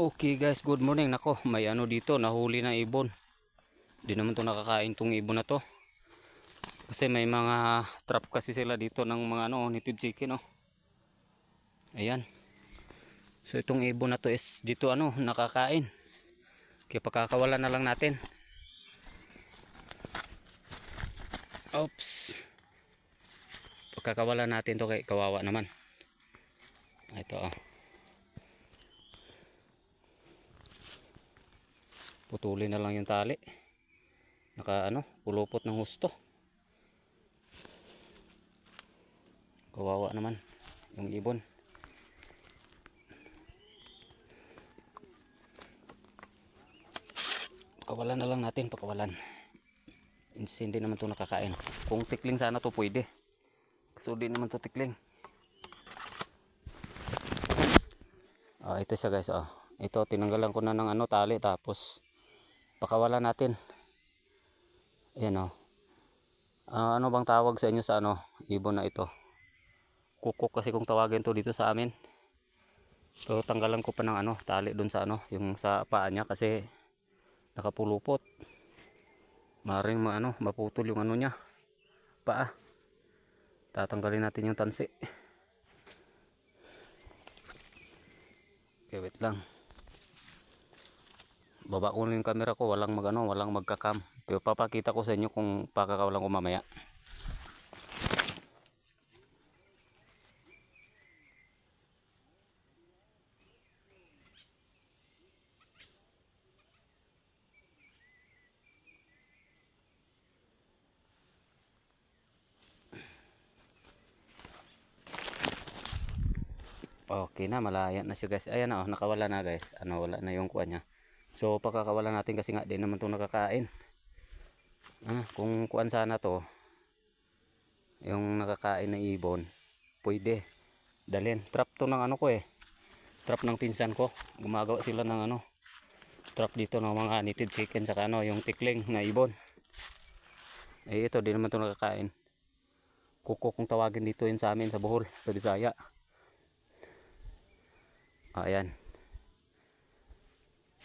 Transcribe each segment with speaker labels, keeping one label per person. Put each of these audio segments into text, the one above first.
Speaker 1: Okay guys, good morning. Nako, may ano dito, nahuli na ibon. Di naman to nakakain tong ibon na to. Kasi may mga trap kasi sila dito ng mga ano, native chicken oh. Ayan. So itong ibon na to is dito ano, nakakain. Kaya pakakawalan na lang natin. Oops. Pagkakawalan natin to kay kawawa naman. Ito oh. Putulin na lang yung tali. Naka ano pulupot ng husto. Kawawa naman yung ibon. Pakawalan na lang natin pakawalan. Hindi naman to nakakain. Kung tikling sana to pwede. So di naman to tikling. Ah ito siya guys ah. Ito tinanggalan ko na ng ano tali tapos pakawalan natin. Ayan o Ah, ano bang tawag sa inyo sa ano ibon na ito? Kukok kasi kung tawagin to dito sa amin. So tanggalan ko pa ng ano tali dun sa ano yung sa paa niya kasi nakapulupot. Maring ma, ano, maputol yung ano niya paa. Tatanggalin natin yung tansi. Okay wait lang baba ko na yung camera ko walang magano walang magkakam pero papakita ko sa inyo kung pakakawalan ko mamaya Okay na, malaya na siya guys. Ayan na, oh, nakawala na guys. Ano, wala na yung kuha niya. So, pagkakawala natin kasi nga, di naman itong nakakain. Ah, kung kuan sana to, yung nakakain na ibon, pwede. Dalhin. Trap to ng ano ko eh. Trap ng pinsan ko. Gumagawa sila ng ano, trap dito ng mga native chicken saka ano, yung tikling na ibon. Eh, ito, di naman to nakakain. Kuko kung tawagin dito yun sa amin sa Bohol, sa Bisaya. Ayan.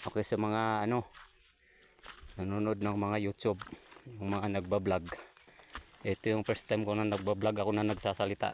Speaker 1: Okay sa mga ano nanonood ng mga YouTube, yung mga nagba-vlog. Ito yung first time ko na nagba-vlog ako na nagsasalita.